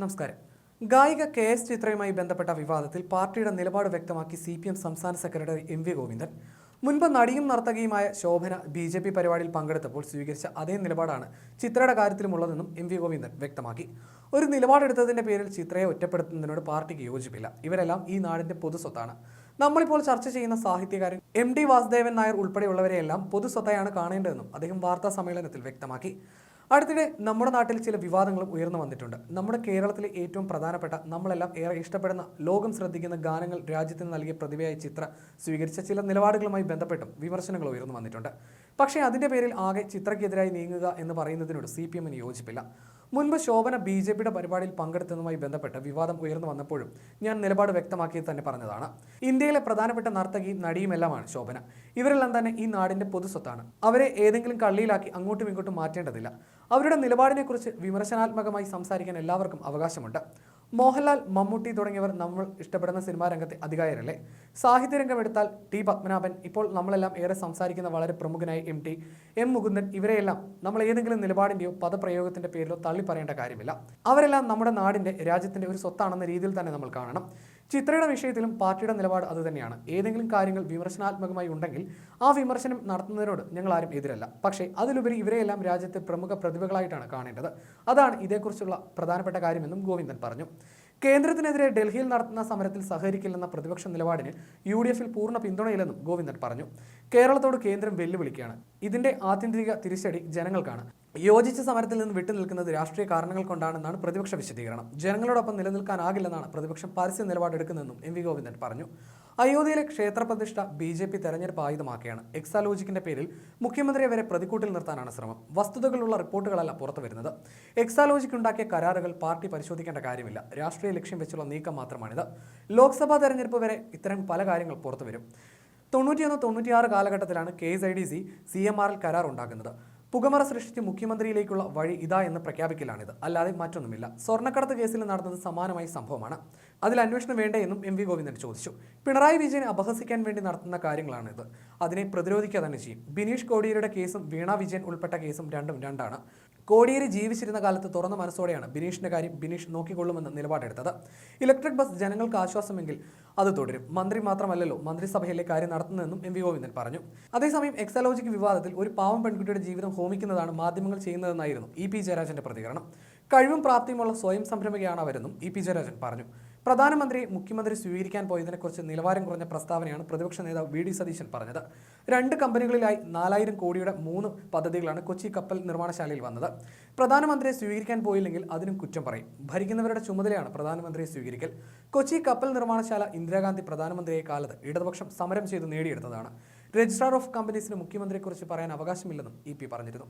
നമസ്കാരം. ഗായിക K S ചിത്രയുമായി ബന്ധപ്പെട്ട വിവാദത്തിൽ പാർട്ടിയുടെ നിലപാട് വ്യക്തമാക്കി സി പി എം സംസ്ഥാന സെക്രട്ടറി എം വി ഗോവിന്ദൻ. മുൻപ് നടിയും നർത്തകിയുമായ ശോഭന ബി ജെ പി പരിപാടിയിൽ പങ്കെടുത്തപ്പോൾ സ്വീകരിച്ച അതേ നിലപാടാണ് ചിത്രയുടെ കാര്യത്തിലുമുള്ളതെന്നും എം വി ഗോവിന്ദൻ വ്യക്തമാക്കി. ഒരു നിലപാടെടുത്തതിന്റെ പേരിൽ ചിത്രയെ ഒറ്റപ്പെടുത്തുന്നതിനോട് പാർട്ടിക്ക് യോജിപ്പില്ല. ഇവരെല്ലാം ഈ നാടിന്റെ പൊതുസ്വത്താണ് നമ്മളിപ്പോൾ ചർച്ച ചെയ്യുന്ന സാഹിത്യകാരൻ എം ഡി വാസുദേവൻ നായർ ഉൾപ്പെടെയുള്ളവരെയെല്ലാം പൊതുസ്വത്തായാണ് കാണേണ്ടതെന്നും അദ്ദേഹം വാർത്താ സമ്മേളനത്തിൽ വ്യക്തമാക്കി. അടുത്തിടെ നമ്മുടെ നാട്ടിൽ ചില വിവാദങ്ങളും ഉയർന്നു വന്നിട്ടുണ്ട്. നമ്മുടെ കേരളത്തിലെ ഏറ്റവും പ്രധാനപ്പെട്ട നമ്മളെല്ലാം ഏറെ ഇഷ്ടപ്പെടുന്ന ലോകം ശ്രദ്ധിക്കുന്ന ഗാനങ്ങൾ രാജ്യത്തിന് നൽകിയ പ്രതിഭയായ ചിത്ര സ്വീകരിച്ച ചില നിലപാടുകളുമായി ബന്ധപ്പെട്ടും വിമർശനങ്ങൾ ഉയർന്നു വന്നിട്ടുണ്ട്. പക്ഷേ അതിന്റെ പേരിൽ ആകെ ചിത്രയ്ക്കെതിരായി നീങ്ങുക എന്ന് പറയുന്നതിനോട് സി പി എമ്മിന് യോജിപ്പില്ല. മുൻപ് ശോഭന ബി ജെ പിയുടെ പരിപാടിയിൽ പങ്കെടുത്തതുമായി ബന്ധപ്പെട്ട് വിവാദം ഉയർന്നു വന്നപ്പോഴും ഞാൻ നിലപാട് വ്യക്തമാക്കി തന്നെ പറഞ്ഞതാണ്. ഇന്ത്യയിലെ പ്രധാനപ്പെട്ട നർത്തകിയും നടിയുമെല്ലാമാണ് ശോഭന. ഇവരെല്ലാം തന്നെ ഈ നാടിന്റെ പൊതുസ്വത്താണ് അവരെ ഏതെങ്കിലും കള്ളിയിലാക്കി അങ്ങോട്ടും ഇങ്ങോട്ടും മാറ്റേണ്ടതില്ല. അവരുടെ നിലപാടിനെക്കുറിച്ച് വിമർശനാത്മകമായി സംസാരിക്കാൻ എല്ലാവർക്കും അവകാശമുണ്ട്. മോഹൻലാൽ മമ്മൂട്ടി തുടങ്ങിയവർ നമ്മൾ ഇഷ്ടപ്പെടുന്ന സിനിമാ രംഗത്തെ അധികാരല്ലേ സാഹിത്യരംഗം എടുത്താൽ ടി പത്മനാഭൻ ഇപ്പോൾ നമ്മളെല്ലാം ഏറെ സംസാരിക്കുന്ന വളരെ പ്രമുഖനായ എം ടി എം മുകുന്ദൻ ഇവരെയെല്ലാം നമ്മൾ ഏതെങ്കിലും നിലപാടിന്റെയോ പദപ്രയോഗത്തിന്റെ പേരിലോ തള്ളി പറയേണ്ട കാര്യമില്ല. അവരെല്ലാം നമ്മുടെ നാടിന്റെ രാജ്യത്തിന്റെ ഒരു സ്വത്താണെന്ന രീതിയിൽ തന്നെ നമ്മൾ കാണണം. ചിത്രയുടെ വിഷയത്തിലും പാർട്ടിയുടെ നിലപാട് അതുതന്നെയാണ് ഏതെങ്കിലും കാര്യങ്ങൾ വിമർശനാത്മകമായി ഉണ്ടെങ്കിൽ ആ വിമർശനം നടത്തുന്നതിനോട് ഞങ്ങൾ ആരും എതിരല്ല. പക്ഷേ അതിലുപരി ഇവരെയെല്ലാം രാജ്യത്തെ പ്രമുഖ പ്രതിഭകളായിട്ടാണ് കാണേണ്ടത്. അതാണ് ഇതേക്കുറിച്ചുള്ള പ്രധാനപ്പെട്ട കാര്യമെന്നും ഗോവിന്ദൻ പറഞ്ഞു. കേന്ദ്രത്തിനെതിരെ ഡൽഹിയിൽ നടത്തുന്ന സമരത്തിൽ സഹകരിക്കില്ലെന്ന പ്രതിപക്ഷ നിലപാടിന് യു ഡി എഫിൽ പൂർണ പിന്തുണയില്ലെന്നും ഗോവിന്ദൻ പറഞ്ഞു. കേരളത്തോട് കേന്ദ്രം വെല്ലുവിളിക്കുകയാണ്. ഇതിന്റെ ആത്യന്തിക തിരിച്ചടി ജനങ്ങൾക്കാണ്. യോജിച്ച സമരത്തിൽ നിന്ന് വിട്ടുനിൽക്കുന്നത് രാഷ്ട്രീയ കാരണങ്ങൾ കൊണ്ടാണെന്നാണ് പ്രതിപക്ഷ വിശദീകരണം. ജനങ്ങളോടൊപ്പം നിലനിൽക്കാനാകില്ലെന്നാണ് പ്രതിപക്ഷം പരസ്യ നിലപാടെടുക്കുന്നതെന്നും എം വി ഗോവിന്ദൻ പറഞ്ഞു. അയോധ്യയിലെ ക്ഷേത്രപ്രതിഷ്ഠ ബി ജെ പി തെരഞ്ഞെടുപ്പ് ആയുധമാക്കിയാണ്. എക്സാലോജിക്കിന്റെ പേരിൽ മുഖ്യമന്ത്രിയെ വരെ പ്രതിക്കൂട്ടിൽ നിർത്താനാണ് ശ്രമം. വസ്തുതകളുള്ള റിപ്പോർട്ടുകളല്ല പുറത്തു വരുന്നത്. എക്സാലോജിക്ക് ഉണ്ടാക്കിയ കരാറുകൾ പാർട്ടി പരിശോധിക്കേണ്ട കാര്യമില്ല. രാഷ്ട്രീയ ലക്ഷ്യം വെച്ചുള്ള നീക്കം മാത്രമാണിത്. ലോക്സഭാ തെരഞ്ഞെടുപ്പ് വരെ ഇത്തരം പല കാര്യങ്ങൾ പുറത്തു വരും. തൊണ്ണൂറ്റിയൊന്ന് തൊണ്ണൂറ്റിയാറ് കാലഘട്ടത്തിലാണ് K S I D C C M ആറിൽ കരാർ ഉണ്ടാക്കുന്നത്. പുകമറ സൃഷ്ടിച്ച് മുഖ്യമന്ത്രിയിലേക്കുള്ള വഴി ഇതാ എന്ന് പ്രഖ്യാപിക്കലാണിത്. അല്ലാതെ മറ്റൊന്നുമില്ല. സ്വർണക്കടത്ത് കേസിൽ നടന്നത് സമാനമായ സംഭവമാണ്. അതിൽ അന്വേഷണം വേണ്ടേ എന്നും എം വി ഗോവിന്ദൻ ചോദിച്ചു. പിണറായി വിജയനെ അപഹസിക്കാൻ വേണ്ടി നടത്തുന്ന കാര്യങ്ങളാണിത്. അതിനെ പ്രതിരോധിക്കുക തന്നെ ചെയ്യും. ബിനീഷ് കോടിയേരിയുടെ കേസും വീണ വിജയൻ ഉൾപ്പെട്ട കേസും രണ്ടും രണ്ടാണ്. കോടിയേരി ജീവിച്ചിരുന്ന കാലത്ത് തുറന്ന മനസ്സോടെയാണ് ബിനീഷിന്റെ കാര്യം ബിനീഷ് നോക്കിക്കൊള്ളുമെന്ന് നിലപാടെടുത്തത്. ഇലക്ട്രിക് ബസ് ജനങ്ങൾക്ക് ആശ്വാസമെങ്കിൽ അത് തുടരും. മന്ത്രി മാത്രമല്ലല്ലോ മന്ത്രിസഭയിലെ കാര്യം നടത്തുന്നതെന്നും എം വി ഗോവിന്ദൻ പറഞ്ഞു. അതേസമയം എക്സലോജിക് വിവാദത്തിൽ ഒരു പാവം പെൺകുട്ടിയുടെ ജീവിതം ഹോമിക്കുന്നതാണ് മാധ്യമങ്ങൾ ചെയ്യുന്നതെന്നായിരുന്നു ഇ പി ജയരാജന്റെ പ്രതികരണം. കഴിവും പ്രാപ്തിയുമുള്ള സ്വയം സംരംഭകയാണ് അവരെന്നും ഇ പി ജയരാജൻ പറഞ്ഞു. പ്രധാനമന്ത്രി മുഖ്യമന്ത്രി സ്വീകരിക്കാൻ പോയതിനെക്കുറിച്ച് നിലവാരം കുറഞ്ഞ പ്രസ്താവനയാണ് പ്രതിപക്ഷ നേതാവ് വി ഡി സതീശൻ പറഞ്ഞത്. രണ്ട് കമ്പനികളിലായി നാലായിരം കോടിയുടെ മൂന്ന് പദ്ധതികളാണ് കൊച്ചി കപ്പൽ നിർമ്മാണശാലയിൽ വന്നത്. പ്രധാനമന്ത്രിയെ സ്വീകരിക്കാൻ പോയില്ലെങ്കിൽ അതിനും കുറ്റം പറയും. ഭരിക്കുന്നവരുടെ ചുമതലയാണ് പ്രധാനമന്ത്രിയെ സ്വീകരിക്കൽ. കൊച്ചി കപ്പൽ നിർമ്മാണശാല ഇന്ദിരാഗാന്ധി പ്രധാനമന്ത്രിയെ കാലത്ത് ഇടതുപക്ഷം സമരം ചെയ്ത് നേടിയെടുത്തതാണ്. രജിസ്ട്രാർ ഓഫ് കമ്പനീസിന് മുഖ്യമന്ത്രിയെക്കുറിച്ച് പറയാൻ അവകാശമില്ലെന്നും ഇ പി പറഞ്ഞിരുന്നു.